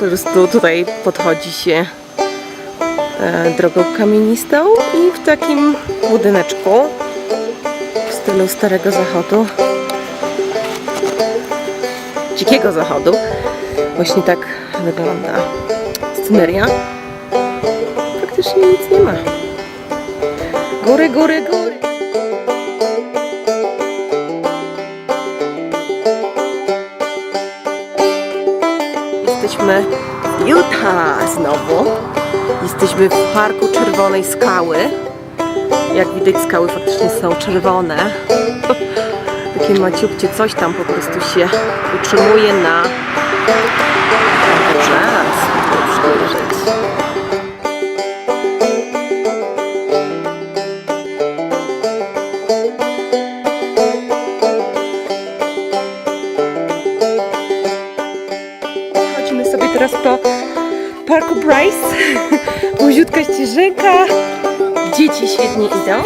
Po prostu tutaj podchodzi się e, drogą kamienistą i w takim budyneczku w stylu Starego Zachodu, Dzikiego Zachodu, właśnie tak wygląda sceneria. Praktycznie nic nie ma. Góry, góry, góry. Jesteśmy w Utah znowu. Jesteśmy w Parku Czerwonej Skały. Jak widać skały faktycznie są czerwone. Takie maciubcie coś tam po prostu się utrzymuje na Chodzimy sobie teraz po Parku Bryce. Wąziutka ścieżynka. Dzieci świetnie idą.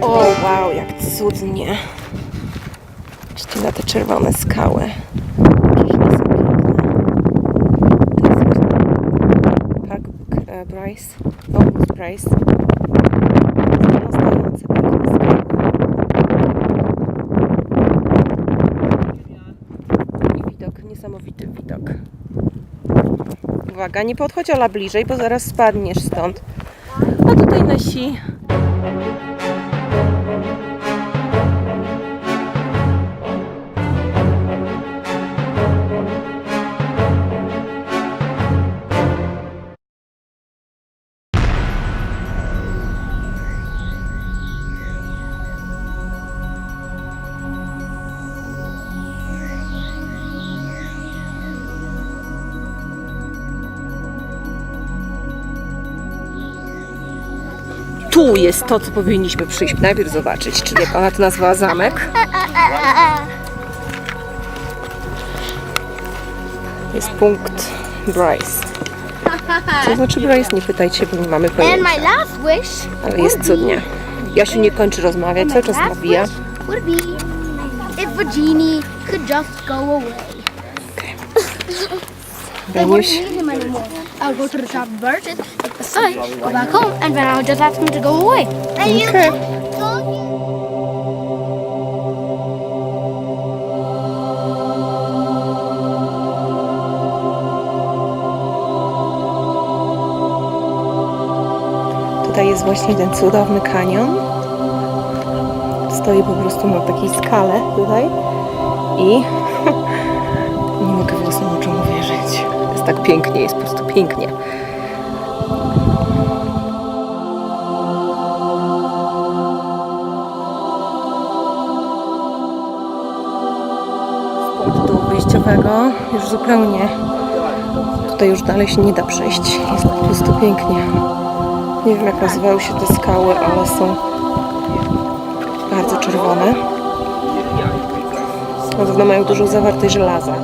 O wow, jak cudnie. Patrzcie na te czerwone skały. Jakieś nie są piękne. Park e, Bryce, Skały. I widok, niesamowity widok. Uwaga, nie podchodź Ola bliżej, bo zaraz spadniesz stąd. A tutaj nasi Tu jest to, co powinniśmy przyjść. Najpierw zobaczyć, czyli jak ona to nazwała zamek. Jest punkt Bryce. Co znaczy Bryce? Nie pytajcie, bo nie mamy pojęcia. Ale jest cudnie. Jasiu nie kończy rozmawiać, cały czas nawija. Beniuś, I'll go back home, and then I'll just ask him to go away. Okay. tutaj jest właśnie ten cudowny kanion. Stoi po prostu na takiej skale tutaj i nie mogę własnym oczom uwierzyć. Jest tak pięknie, jest po prostu pięknie. Punktu wyjściowego już zupełnie tutaj już dalej się nie da przejść. Jest po prostu pięknie. Nie wiem jak nazywały się te skały, ale są bardzo czerwone. Na pewno mają dużo zawartej żelaza.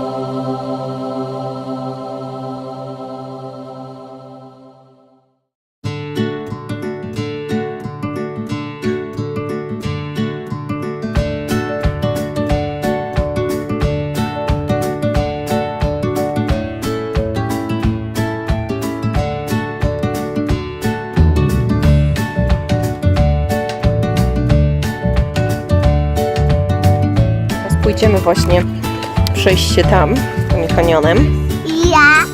Pójdziemy właśnie przejść się tam, tym kanionem, Yeah.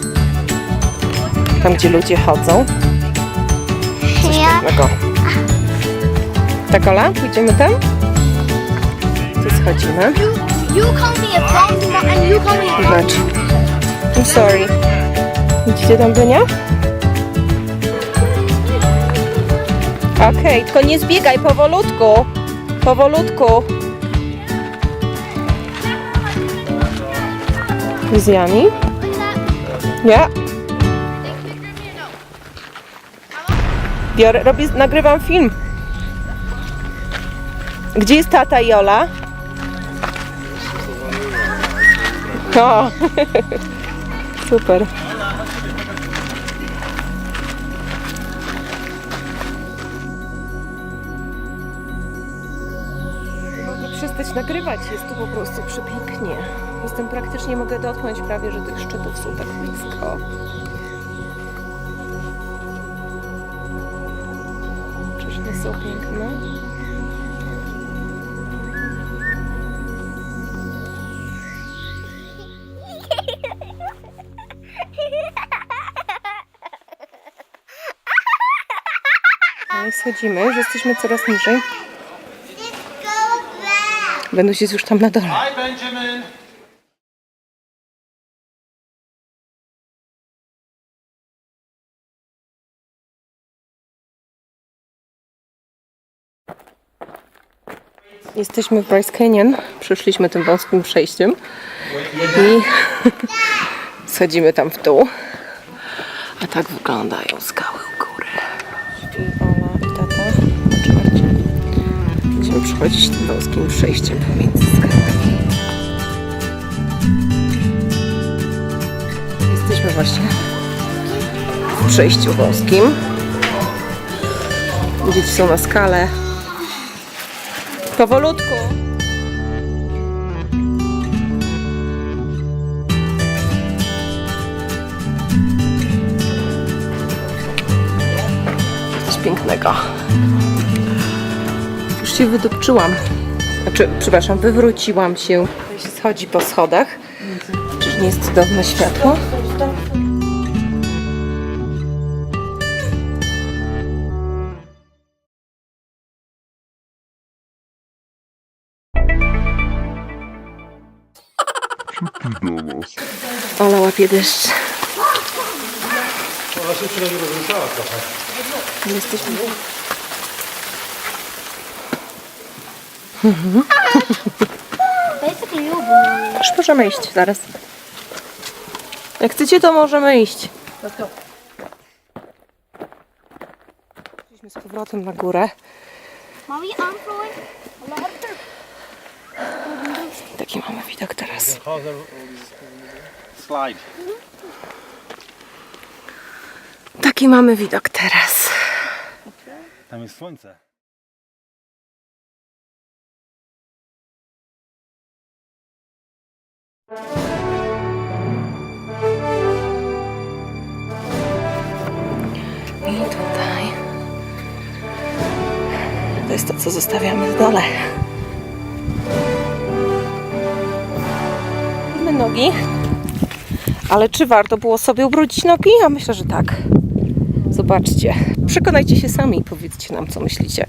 tam gdzie ludzie chodzą. Coś Yeah. pięknego. Tak, Ola? Pójdziemy tam? Tu schodzimy. You call me a bum and you call me a Zobacz. I'm sorry. Widzicie tam Benia? Okej, tylko nie zbiegaj, powolutku. Powolutku. z Jani. Nie? Biorę, robię, nagrywam film. Gdzie jest tata Jola? O, no. super. Mogę przestać nagrywać, jest tu po prostu przepięknie. Jestem praktycznie, mogę dotknąć prawie, że tych szczytów są tak blisko. Czyż nie są piękne? No i schodzimy, że jesteśmy coraz niżej. Będą się już tam na dole. Hi, Benjamin. Jesteśmy w Bryce Canyon. Przyszliśmy tym wąskim przejściem i schodzimy tam w dół. A tak wyglądają skały u góry. I Ola i tata. Otwarcie. Będziemy przechodzić tym wąskim przejściem pomiędzy skałami. Jesteśmy właśnie w przejściu wąskim. Dzieci są na skale. Powolutku. Coś pięknego. Już się wydupczyłam. Znaczy, przepraszam, wywróciłam się. Się schodzi po schodach. Czyż nie jest cudowne światło? Ola łapie deszcz. Ona się przynajmniej rozruszała trochę. Jesteśmy. Born. Już możemy iść zaraz. Jak chcecie, to możemy iść. Szliśmy z powrotem na górę. Mommy, I'm throwing Taki mamy widok teraz. Taki mamy widok teraz. Tam jest słońce. I tutaj. To jest to, co zostawiamy w dole. Nogi. Ale czy warto było sobie ubrudzić nogi? Ja myślę, że tak. Zobaczcie. Przekonajcie się sami i powiedzcie nam, co myślicie.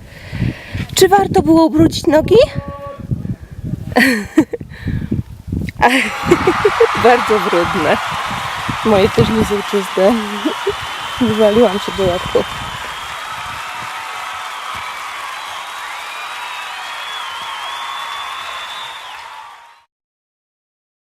Czy warto było ubrudzić nogi? Bardzo brudne. Moje też nie. Wywaliłam się do łapków.